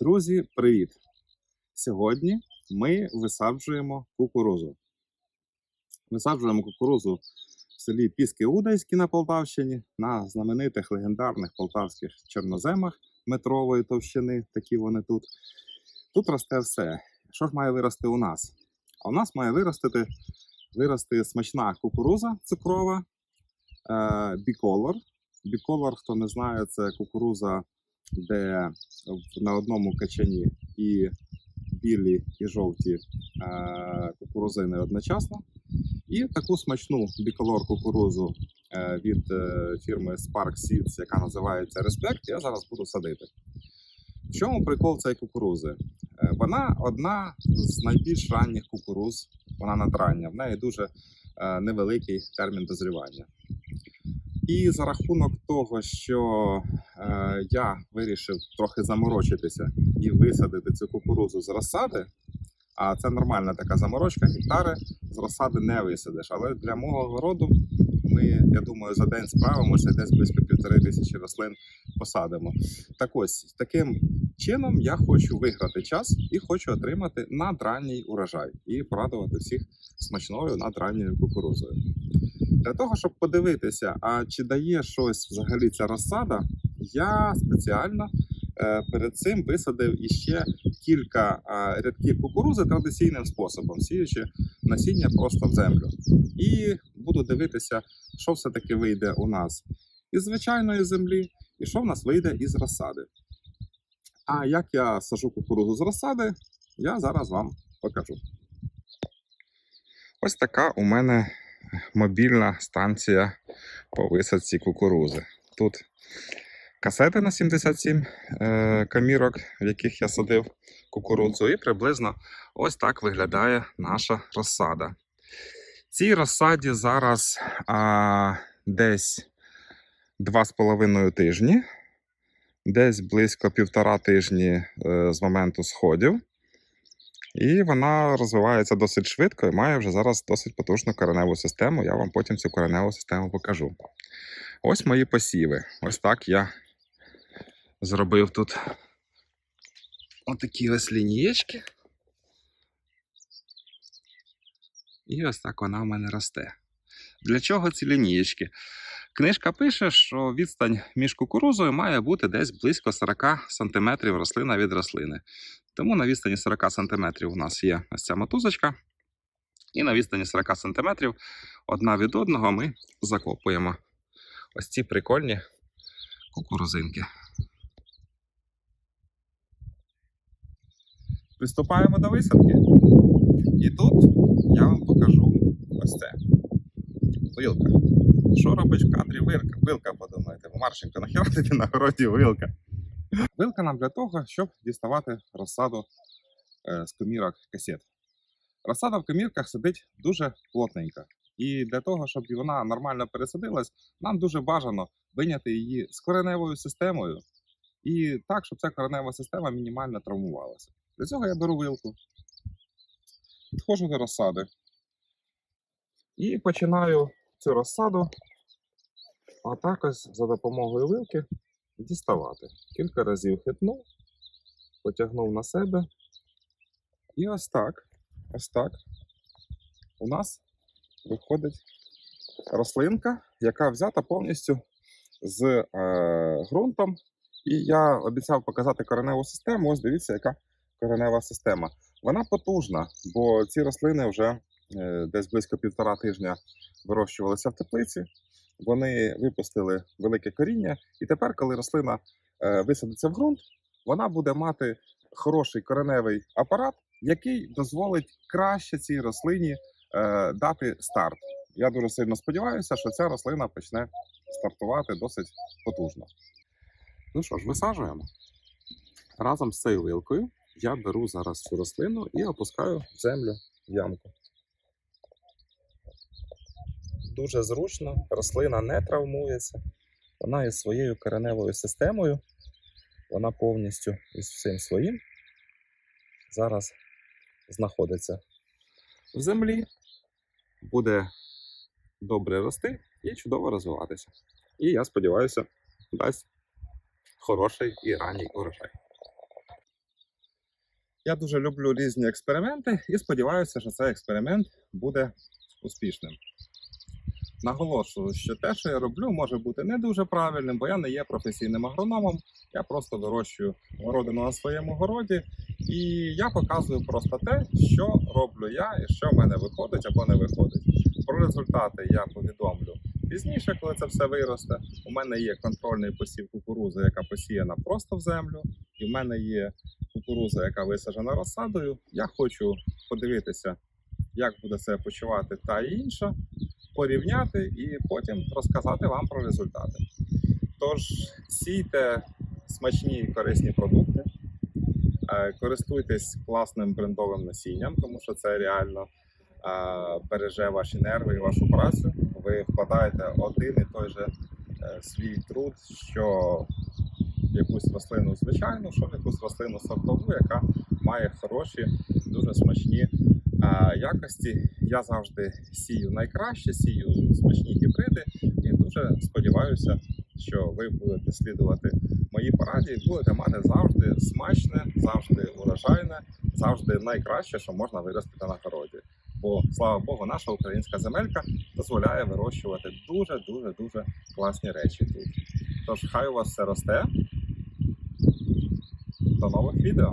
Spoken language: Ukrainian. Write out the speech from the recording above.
Друзі, привіт! Сьогодні ми висаджуємо кукурузу. Висаджуємо кукурузу в селі Піски Удайські на Полтавщині на знаменитих легендарних полтавських чорноземах метрової товщини, такі вони тут. Тут росте все. Що ж має вирости у нас? А у нас має виростити, вирости смачна кукуруза цукрова, е, біколор. Біколор, хто не знає, це кукуруза, де на одному качані і білі, і жовті е, кукурузини одночасно. І таку смачну біколор кукурузу е, від е, фірми Spark Seeds, яка називається Respect, я зараз буду садити. В чому прикол цієї кукурузи? Е, Вона одна з найбільш ранніх кукуруз, вона надрання. В неї дуже е, невеликий термін дозрівання. І за рахунок того, що е, я вирішив трохи заморочитися і висадити цю кукурузу з розсади, а це нормальна така заморочка, гектари з розсади не висадиш. Але для мого городу ми, я думаю, за день справимося, десь близько півтори тисячі рослин посадимо. Так ось таким чином я хочу виграти час і хочу отримати надранній урожай і порадувати всіх смачною надранньою кукурузою. Для того, щоб подивитися, а чи дає щось взагалі ця розсада, я спеціально е, перед цим висадив іще кілька рядків кукурузи традиційним способом, сіючи насіння просто в землю. І буду дивитися, що все-таки вийде у нас із звичайної землі, і що в нас вийде із розсади. А як я сажу кукурузу з розсади, я зараз вам покажу. Ось така у мене мобільна станція по висадці кукурузи. Тут касети на 77 е, камірок, в яких я садив кукурудзу, і приблизно ось так виглядає наша розсада. Цій розсаді зараз а, десь 2,5 тижні, десь близько півтора тижні е, з моменту сходів. І вона розвивається досить швидко і має вже зараз досить потужну кореневу систему. Я вам потім цю кореневу систему покажу. Ось мої посіви. Ось так я зробив тут отакі ось лінієчки. І ось так вона в мене росте. Для чого ці лінієчки? Книжка пише, що відстань між кукурузою має бути десь близько 40 см рослина від рослини. Тому на відстані 40 см у нас є ось ця мотузочка. І на відстані 40 см одна від одного ми закопуємо ось ці прикольні кукурузинки. Приступаємо до висадки. І тут я вам покажу ось це. Вилка. Що робить в кадрі вилка? Вилка, подумаєте, Марченко, нахіра тобі на городі вилка? Вилка нам для того, щоб діставати розсаду е, з комірок касет. Розсада в комірках сидить дуже плотненько. І для того, щоб вона нормально пересадилась, нам дуже бажано виняти її з кореневою системою і так, щоб ця коренева система мінімально травмувалася. Для цього я беру вилку, підходжу до розсади і починаю цю розсаду отак ось за допомогою вилки діставати. Кілька разів хитнув, потягнув на себе. І ось так, ось так у нас виходить рослинка, яка взята повністю з е, ґрунтом. І я обіцяв показати кореневу систему. Ось дивіться, яка коренева система. Вона потужна, бо ці рослини вже е, десь близько півтора тижня вирощувалися в теплиці. Вони випустили велике коріння, і тепер, коли рослина е, висадиться в ґрунт, вона буде мати хороший кореневий апарат, який дозволить краще цій рослині е, дати старт. Я дуже сильно сподіваюся, що ця рослина почне стартувати досить потужно. Ну що ж, висаджуємо. Разом з цією вилкою я беру зараз цю рослину і опускаю землю в ямку. Дуже зручно, рослина не травмується. Вона із своєю кореневою системою, вона повністю із всім своїм зараз знаходиться в землі, буде добре рости і чудово розвиватися. І я сподіваюся, дасть хороший і ранній урожай. Я дуже люблю різні експерименти і сподіваюся, що цей експеримент буде успішним. Наголошую, що те, що я роблю, може бути не дуже правильним, бо я не є професійним агрономом. Я просто вирощую городину на своєму городі, і я показую просто те, що роблю я і що в мене виходить або не виходить. Про результати я повідомлю пізніше, коли це все виросте. У мене є контрольний посів кукурузи, яка посіяна просто в землю, і в мене є кукуруза, яка висаджена розсадою. Я хочу подивитися, як буде себе почувати та інша, порівняти і потім розказати вам про результати. Тож сійте смачні і корисні продукти, е, користуйтесь класним брендовим насінням, тому що це реально е, береже ваші нерви і вашу працю. Ви вкладаєте один і той же е, свій труд, що якусь рослину звичайну, що якусь рослину сортову, яка має хороші, дуже смачні якості. Я завжди сію найкраще, сію смачні гібриди і дуже сподіваюся, що ви будете слідувати моїй пораді і будете мати завжди смачне, завжди урожайне, завжди найкраще, що можна виростити на городі. Бо слава Богу, наша українська земелька дозволяє вирощувати дуже дуже дуже класні речі тут. Тож хай у вас все росте. До нових відео!